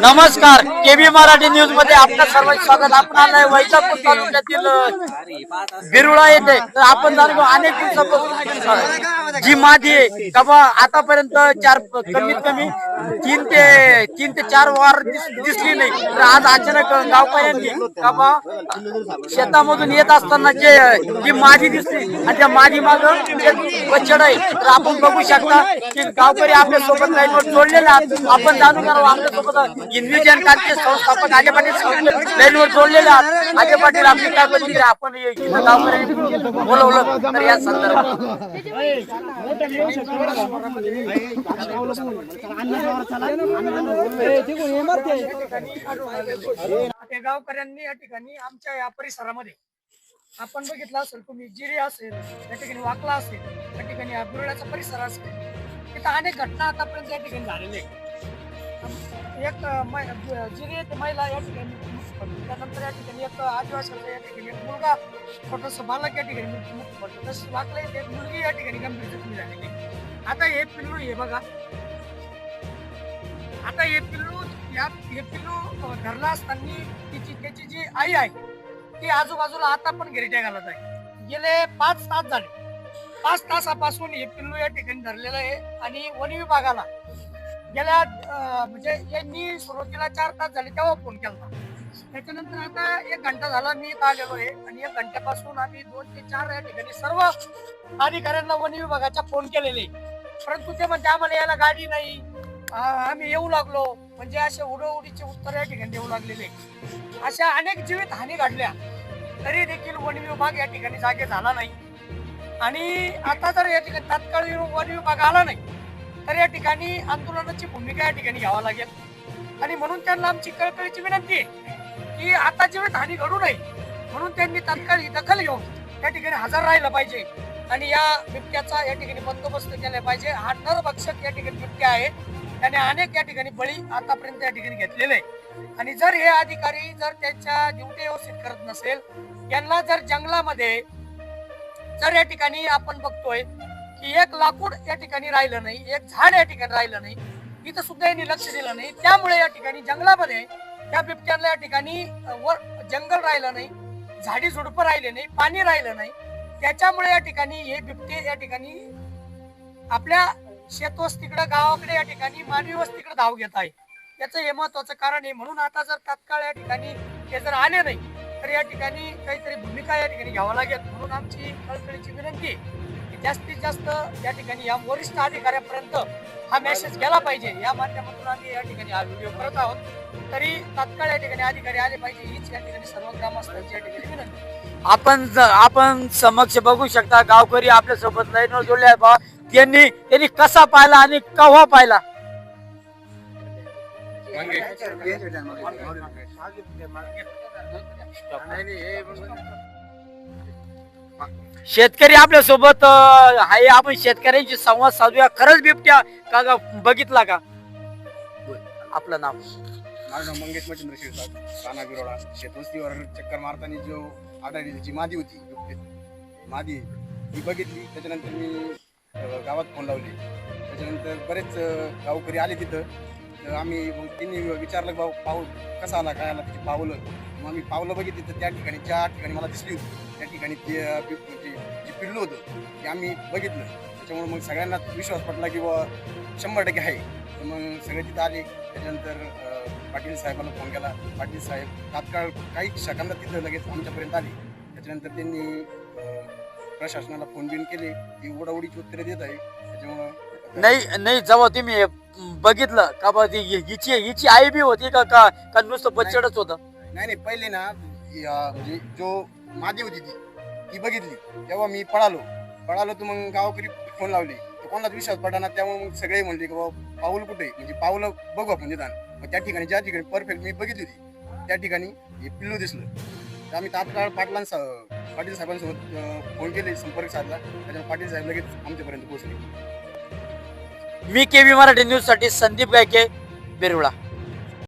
नमस्कार. केबी मराठी न्यूजमध्ये आपलं सर्व स्वागत. आपण आलंय वैजापूर तालुक्यातील बिरुळा येथे. तर आपण जाणतो अनेक दिवसापासून जी माझी आहे आतापर्यंत चार कमीत कमी तीन ते तीन ते चार वार दिसली नाही. तर आज अचानक गावकऱ्यांनी का बा शेतामधून येत असताना जे जी मादी दिसली आणि त्या मादी माग बछड आहे. तर आपण बघू शकता की गावकरी आपल्यासोबत लाईनवर जोडलेले आहात. आपण जाणून करावं आपल्यासोबत हिंदवी जनकांचे संस्थापक आजे पाटील लाईनवर जोडलेले आहात. आजे पाटील आपली काय प्रतिक्रिया आपण इथं गावकऱ्यांनी बोलवलं. तर या संदर्भात. गावकऱ्यांनी या ठिकाणी आमच्या या परिसरामध्ये आपण बघितलं असेल तुम्ही जिरी असेल या ठिकाणी वाकला असेल या ठिकाणी बिरुळ्याचा परिसर असेल. तिथं अनेक घटना आतापर्यंत या ठिकाणी झालेल्या आहेत. एक जिरे मै- जिरी महिला या ठिकाणी त्यानंतर या ठिकाणी एक आदिवासाचा या ठिकाणी एक मुलगा छोटस बालक या ठिकाणी मृत्यू मृत्यू तसंच वाकला एक मुलगी या ठिकाणी गंभीर जखमी झालेली आता हे पिल्लू हे बघा. आता हे पिल्लू या हे पिल्लू धरला असताना तिची त्याची जी आई आहे ती आजूबाजूला आता पण गिरट्या घालत आहे. गेले पाच तास झाले. पाच तासापासून हे पिल्लू या ठिकाणी धरलेलं आहे आणि वन विभागाला गेल्या म्हणजे यांनी सुरुवातीला चार तास झाले तेव्हा फोन केला त्याच्यानंतर आता एक घंटा झाला मी इथं आलेलो आहे आणि एक घंट्यापासून आम्ही दोन ते चार या ठिकाणी सर्व अधिकाऱ्यांना वन विभागाचा फोन केलेले. परंतु ते म्हणते आम्हाला यायला गाडी नाही. आम्ही येऊ लागलो. म्हणजे असे उडवडीचे उत्तर या ठिकाणी देऊ लागलेले. अशा अनेक जीवित हानी घडल्या. तरी देखील वन विभाग या ठिकाणी जागे झाला नाही. आणि आता जर या ठिकाणी तात्काळ वन विभाग आला नाही तर या ठिकाणी आंदोलनाची भूमिका या ठिकाणी घ्यावा लागेल. आणि म्हणून त्यांना आमची कळकळीची विनंती आहे की आता जीवित हानी घडू नये. म्हणून त्यांनी तात्काळ ही दखल घेऊन त्या ठिकाणी हजर राहिलं पाहिजे. आणि या बिबट्याचा या ठिकाणी बंदोबस्त केला पाहिजे. हा नरभक्षक या ठिकाणी बिबट्या आहे. त्याने अनेक या ठिकाणी बळी आतापर्यंत या ठिकाणी घेतलेले आहे. आणि जर हे अधिकारी जर त्यांच्या ड्युटी व्यवस्थित करत नसेल यांना जर जंगलामध्ये जर या ठिकाणी आपण बघतोय की एक लाकूड या ठिकाणी राहिलं नाही एक झाड या ठिकाणी राहिलं नाही इथं सुद्धा यांनी लक्ष दिलं नाही. त्यामुळे या ठिकाणी जंगलामध्ये त्या बिबट्याला या ठिकाणी वर जंगल राहिलं नाही झाडी झुडपं राहिले नाही पाणी राहिलं नाही. त्याच्यामुळे या ठिकाणी हे बिबटे या ठिकाणी आपल्या शेतवस्तीकडे गावाकडे या ठिकाणी मानवी तिकडे धाव घेत आहे. याचं हे महत्वाचं कारण आहे. म्हणून आता जर तात्काळ या ठिकाणी हे जर आले नाही तर या ठिकाणी काहीतरी भूमिका या ठिकाणी घ्यावं लागेल. म्हणून आमची कळकळीची विनंती की जास्तीत जास्त या ठिकाणी या वरिष्ठ अधिकाऱ्यापर्यंत हा मेसेज गेला पाहिजे. या माध्यमातून आम्ही या ठिकाणी हा व्हिडिओ करत आहोत. तरी तात्काळ या ठिकाणी अधिकारी आले पाहिजे. हीच या ठिकाणी सर्व ग्रामस्थांची या ठिकाणी विनंती आपण आपण समक्ष बघू शकता गावकरी आपल्यासोबत लाईनवर जोडले आहे बा त्यांनी त्यांनी कसा पाहिला आणि केव्हा पाहिला? शेतकरी आपल्यासोबत आहे. आपण शेतकऱ्यांशी संवाद साधूया. खरंच बिबट्या का गा- बघितला का? आपलं नाव. माझं नाव मंगेश मच्छिंद्र शिरसाट राणा बिरोडा. शेतवस्तीवर चक्कर मारताना जो आढळली जी मादी होती बिबटे- मादी ती बघितली. त्याच्यानंतर मी गावात फोन लावले. त्याच्यानंतर बरेच गावकरी आले तिथं. तर आम्ही मग त्यांनी विचारलं भाऊ पाऊल कसा आला? काय आला? तिथे पावलं. मग आम्ही पावलं बघितली तर त्या ठिकाणी ज्या ठिकाणी मला दिसली होती त्या ठिकाणी ते अं, म्हणजे जे पिल्लू होतं ते आम्ही बघितलं. त्याच्यामुळे मग सगळ्यांना विश्वास पटला की बुवा शंभर टक्के आहे. तर मग सगळे तिथं आले. त्याच्यानंतर पाटील साहेबांना फोन केला. पाटील साहेब तात्काळ काही सेकंदात तिथं लगेच आमच्यापर्यंत आले. त्याच्यानंतर त्यांनी प्रशासनाला फोन बिन केले ती उडाउडीची उत्तरे देत आहे. त्याच्यामुळं नाही नाही जेव्हा तुम्ही बघितलं का बा ती हिची हिची आई बी होती का का का नुसतं बच्चडच होतं? नाही नाही पहिले ना या- म्हणजे जो मादी होती ती ती बघितली. तेव्हा मी पळालो. पळालो तर मग गावकरी फोन लावले. तर कोणाच विश्वास पडला त्यामुळे मग सगळे म्हणले की बाबा पाऊल कुठे? आहे? म्हणजे पाऊल बघू आपण निदान. मग त्या ठिकाणी ज्या ठिकाणी परफेक्ट मी बघितली होती त्या ठिकाणी हे पिल्लू दिसलं. तर आम्ही तात्काळ पाटलांसा पाटील साहेबांसोबत फोन केले संपर्क साधला. त्याच्यामुळे पाटील साहेब लगेच आमच्यापर्यंत पोहोचले. व्ही के व्ही मराठी न्यूजसाठी संदीप गायके बेरुळा